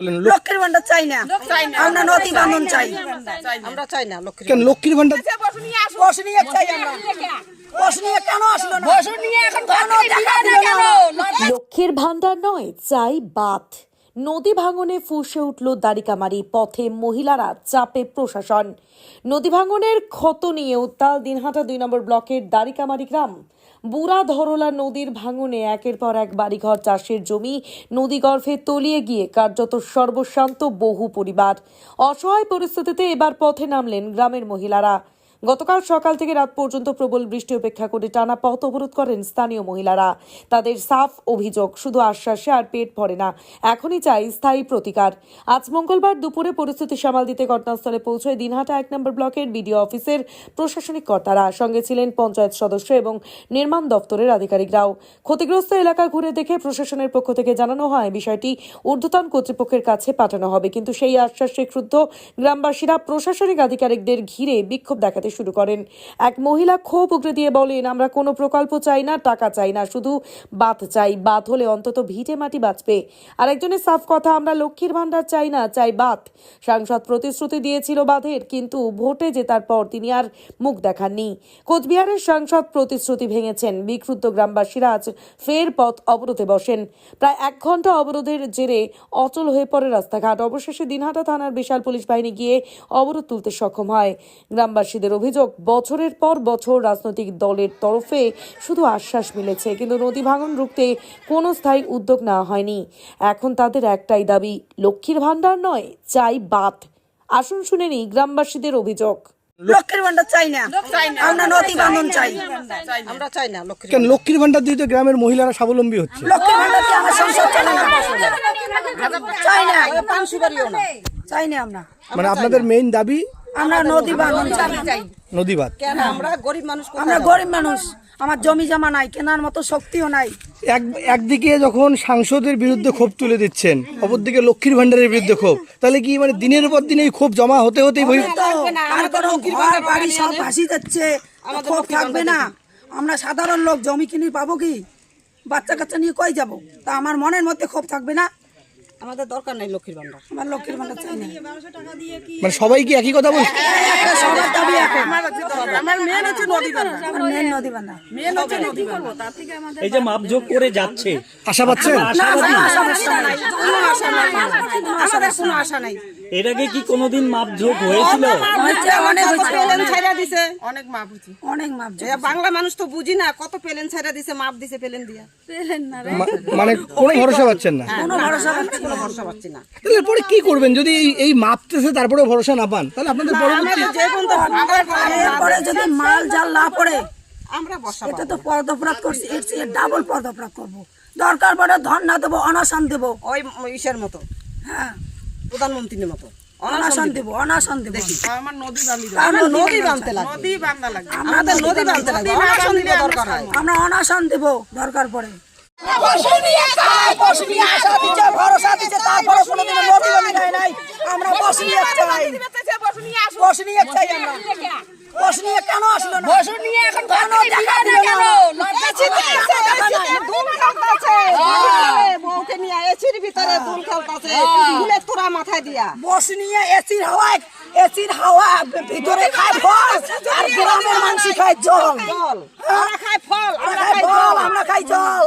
লক্ষ্মীর ভান্ডার চাই না। আমরা নদী বান্ধন চাই। আমরা চাই না লক্ষ্মী লক্ষ্মীর ভান্ডার বস চাই আমরা। লক্ষ্মীর ভান্ডার নয় চাই বাত নদী ভাঙনে ফুসে উঠল দাড়িকামারি পথে মহিলারা চাপে প্রশাসন। নদী ভাঙনের ক্ষত নিয়ে উত্তাল দিনহাটা দুই নম্বর ব্লকের দাড়িকামারি গ্রাম। বুড়া ধরলা নদীর ভাঙনে একের পর এক বাড়িঘর চাষের জমি নদীগর্ভে তলিয়ে গিয়ে কার্যত সর্বশান্ত বহু পরিবার। অসহায় পরিস্থিতিতে এবার পথে নামলেন গ্রামের মহিলারা। গতকাল সকাল থেকে রাত পর্যন্ত প্রবল বৃষ্টি উপেক্ষা করে টানা পথ অবরোধ করেন স্থানীয় মহিলারা। তাদের সাফ অভিযোগ, শুধু আশ্বাসে আর পেট ভরে না, এখনই চাই স্থায়ী প্রতিকার। আজ মঙ্গলবার দুপুরে পরিস্থিতি সামাল দিতে ঘটনাস্থলে পৌঁছয় দিনহাটা এক নম্বর ব্লকের বিডিও অফিসের প্রশাসনিক কর্তারা। সঙ্গে ছিলেন পঞ্চায়েত সদস্য এবং নির্মাণ দপ্তরের আধিকারিকরাও। ক্ষতিগ্রস্ত এলাকা ঘুরে দেখে প্রশাসনের পক্ষ থেকে জানানো হয়, বিষয়টি ঊর্ধ্বতন কর্তৃপক্ষের কাছে পাঠানো হবে। কিন্তু সেই আশ্বাসে ক্রুদ্ধ গ্রামবাসীরা প্রশাসনিক আধিকারিকদের ঘিরে বিক্ষোভ দেখাতে শুরু করেন। এক মহিলা ক্ষোভ উগরে দিয়ে বলেন, আমরা কোনো প্রকল্প চাই না, টাকা চাই না, শুধু বাত চাই। বাত হলে অন্তত ভিটে মাটি বাঁচবে। আরেকজনের সাফ কথা, আমরা লক্ষ্মীর ভান্ডার চাই না, চাই বাত সাংসদ প্রতিশ্রুতি দিয়েছিল বাঁধের, কিন্তু ভোটে জেতার পর তিনি আর মুখ দেখাননি। কোচবিহারের সাংসদ প্রতিশ্রুতি ভেঙেছেন। বিক্ষুব্ধ গ্রামবাসীরা আজ ফের পথ অবরোধে বসেন। প্রায় এক ঘণ্টা অবরোধের জেরে অচল হয়ে পড়ে রাস্তাঘাট। অবশেষে দিনহাটা থানার বিশাল পুলিশ বাহিনী গিয়ে অবরোধ তুলতে সক্ষম হয়। গ্রামবাসীদের অভিযোগ বছরের পর বছর রাজনৈতিক দলের তরফে শুধু আশ্বাস মিলেছে কিন্তু নদী ভাঙন রুখতে কোনো স্থায়ী উদ্যোগ নেওয়া হয়নি। এখন তাদের একটাই দাবি লক্ষ্মীর ভাণ্ডার নয় চাই বাত আসুন শুনে নি গ্রামবাসীদের অভিযোগ। লক্ষ্মীর ভান্ডার চাই না। আমরা নদী চাই। আমরা চাই না কেন লক্ষ্মীর ভান্ডার দিয়ে তো গ্রামের মহিলারা স্বাবলম্বী হচ্ছে? লক্ষ্মীর ভান্ডার দিয়ে আমার সংসার চলে না। চাই না। পান সুপারিও না। চাই না আমরা। মানে আপনাদের মেইন দাবি আমরা নদী বাঁধন চাই নদীবাদ কেন আমরা গরিব মানুষ আমরা গরিব মানুষ। আমার জমি জমা নাই কেনার মতো শক্তিও নাই। এক একদিকে যখন সাংসদের বিরুদ্ধে ক্ষোভ তুলে দিচ্ছেন অপরদিকে লক্ষ্মীর ভান্ডারের বিরুদ্ধে ক্ষোভ তাহলে কি মানে দিনের পর দিন এই ক্ষোভ জমা হতে হতেই বই তো আর কোনো ঘর বাড়ি সব ভাসি যাচ্ছে। ক্ষোভ থাকবে না। আমরা সাধারণ লোক জমি কিনে পাবো কি? বাচ্চা কাচ্চা নিয়ে কই যাব? তা আমার মনের মধ্যে ক্ষোভ থাকবে না। আমাদের দরকার নাই লক্ষ্মীর ভান্ডার। আমার লক্ষ্মীর ভান্ডার চাই না। মানে সবাই কি একই কথা বলছে? সবার দাবি এক আমার মেন হচ্ছে নদী ভান্ডার। আমার মেন নদী বান্ধা মেন হচ্ছে নদী ভান্ডার। এই যে মাপযোগ করে যাচ্ছে। আশা পাচ্ছেন? আশা আমাদের কোনো নাই। এর আগে কি কোনোদিন মাপযোগ হয়েছিল? অনেক হয়েছে। দিছে? অনেক মাপ হচ্ছে। অনেক মাপ এ বাংলা মানুষ তো বুঝি না কত পেলেন ছাইরা দিছে মাপ দিছে পেলেন দিয়া। মা- মানে কোনো ভরসা পাচ্ছেন না? কোনো ভরসা পাচ্ছি না। কোনো ভরসা পাচ্ছি না। তাহলে পরে কি করবেন? যদি এই এই মাপতেছে তারপরে ভরসা না পান তাহলে আপনাদের পরবর্তী যে পর্যন্ত এরপরে যদি মাল জাল না পড়ে আমরা বসা এটা তো পদ অপরাধ করছি এর চেয়ে ডাবল পদ অপরাধ করব। দরকার পড়ে ধন না দেবো অনাশান দেবো। ওই ইসের মতো। হ্যাঁ। প্রধানমন্ত্রীর মতো। অনাশান দেবো অনাশান দেবো। আমার নদী আমরা নদী বাঁধতে লাগবে। নদী বাঁধা লাগবে। আমাদের নদী বাঁধতে লাগবে। অনাশন দিব দরকার হয়। আমরা অনাশান দেবো দরকার পড়ে। পশু তোরা মাথায় দিয়া। বসু নিয়ে এসির হাওয়ায় এসির হাওয়া ভিতরে খায় ফল আর গ্রামের মানুষ খায় জল। জল আমরা খাই ফল আমরা খাই জল। আমরা খাই জল।